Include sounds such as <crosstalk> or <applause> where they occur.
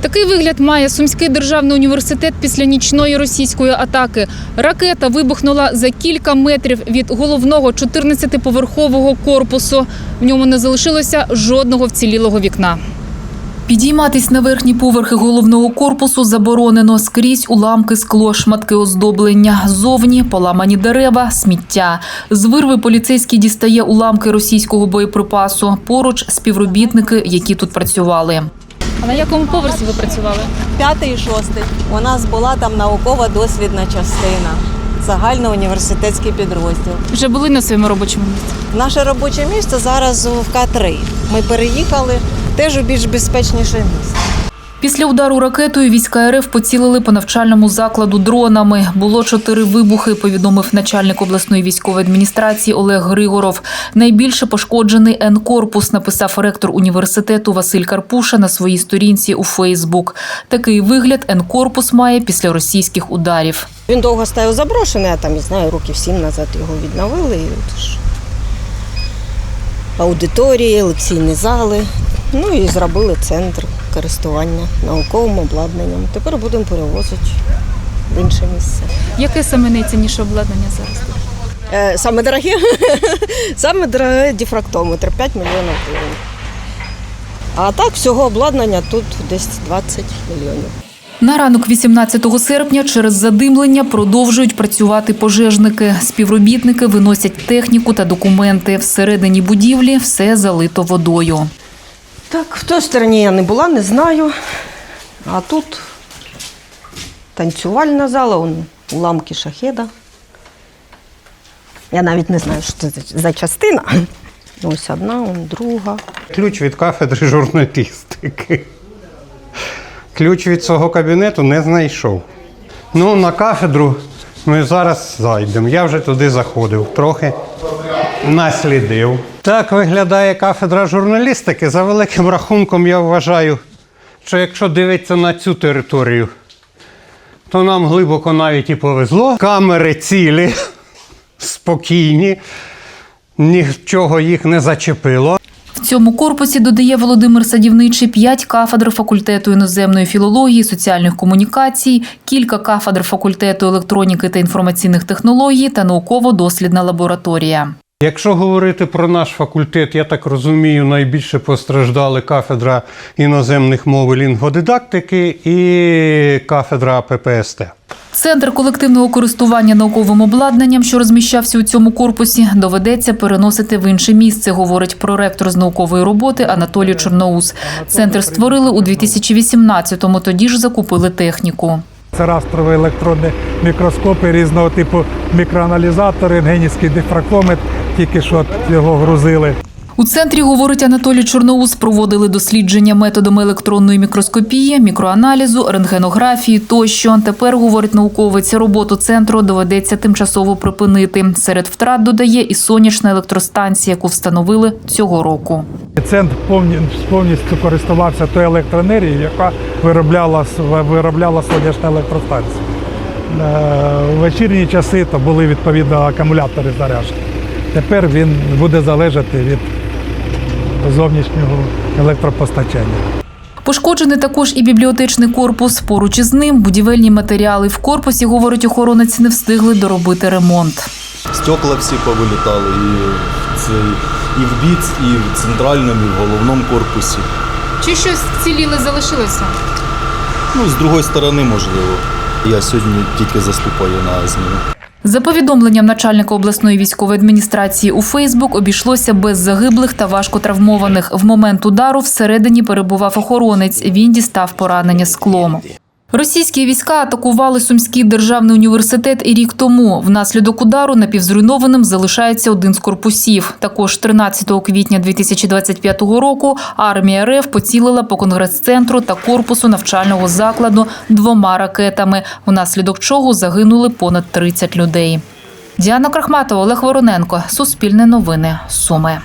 Такий вигляд має Сумський державний університет після нічної російської атаки. Ракета вибухнула за кілька метрів від головного 14-поверхового корпусу. В ньому не залишилося жодного вцілілого вікна. Підійматись на верхні поверхи головного корпусу заборонено скрізь уламки скло, шматки оздоблення. Зовні поламані дерева, сміття. З вирви поліцейський дістає уламки російського боєприпасу. Поруч співробітники, які тут працювали. А на якому поверсі ви працювали? П'ятий і шостий. У нас була там наукова-дослідна частина, загальноуніверситетський підрозділ. Вже були на своєму робочому місці. Наше робоче місце зараз в К3. Ми переїхали теж у більш безпечніше місце. Після удару ракетою війська РФ поцілили по навчальному закладу дронами. Було чотири вибухи, повідомив начальник обласної військової адміністрації Олег Григоров. Найбільше пошкоджений Н-корпус, написав ректор університету Василь Карпуша на своїй сторінці у Фейсбук. Такий вигляд Н-корпус має після російських ударів. Він довго стояв заброшений, а там, я знаю, років сім назад його відновили. І от ж аудиторії, лекційні зали. Ну і зробили центр користування науковим обладнанням. Тепер будемо перевозити в інше місце. Яке саме найцінніше обладнання зараз? Е, Саме дороге, <laughs> саме дороге дифрактометр 5 мільйонів гривень. А так всього обладнання тут десь 20 мільйонів. На ранок 18 серпня через задимлення продовжують працювати пожежники. Співробітники виносять техніку та документи. Всередині будівлі все залито водою. Так, в той стороні я не була, не знаю. А тут танцювальна зала, он уламки шахеда. Я навіть не знаю, що це за- частина. Ось одна, он друга. Ключ від кафедри журналістики. Ключ від свого кабінету не знайшов. Ну, на кафедру ми зараз зайдемо. Я вже туди заходив, трохи наслідив. Так виглядає кафедра журналістики. За великим рахунком, я вважаю, що якщо дивитися на цю територію, то нам глибоко навіть і повезло. Камери цілі, спокійні, нічого їх не зачепило. В цьому корпусі додає Володимир Садівничий п'ять кафедр факультету іноземної філології, соціальних комунікацій, кілька кафедр факультету електроніки та інформаційних технологій та науково-дослідна лабораторія. Якщо говорити про наш факультет, я так розумію, найбільше постраждали кафедра іноземних мов і лінгводидактики і кафедра ППСТ. Центр колективного користування науковим обладнанням, що розміщався у цьому корпусі, доведеться переносити в інше місце, говорить проректор з наукової роботи Анатолій Чорноус. Центр створили у 2018-му, тоді ж закупили техніку. Це растрові електронні мікроскопи різного типу мікроаналізатори, рентгенівський дифракомет, тільки що його грузили. У центрі, говорить Анатолій Чорноус, проводили дослідження методами електронної мікроскопії, мікроаналізу, рентгенографії тощо. Тепер, говорить науковець, роботу центру доведеться тимчасово припинити. Серед втрат додає і сонячна електростанція, яку встановили цього року. Центр повні- повністю користувався тою електроенергією, яка виробляла, виробляла сонячна електростанція. Е, В вечірні часи то були відповідно акумулятори заряджені. Тепер він буде залежати від зовнішнього електропостачання. Пошкоджений також і бібліотечний корпус. Поруч із ним будівельні матеріали в корпусі, говорить охоронець, не встигли доробити ремонт. Стекла всі повилітали і в цей, і в біц, і в центральному, і в головному корпусі. Чи щось вціліле залишилося? Ну, з другої сторони, можливо. Я сьогодні тільки заступаю на зміну. За повідомленням начальника обласної військової адміністрації у Фейсбук обійшлося без загиблих та важко травмованих. В момент удару всередині перебував охоронець. Він дістав поранення склом. Російські війська атакували Сумський державний університет і рік тому. Внаслідок удару напівзруйнованим залишається один з корпусів. Також 13 квітня 2025 року армія РФ поцілила по конгрес-центру та корпусу навчального закладу двома ракетами, внаслідок чого загинули понад 30 людей. Діана Крахматова, Олег Вороненко, Суспільне новини, Суми.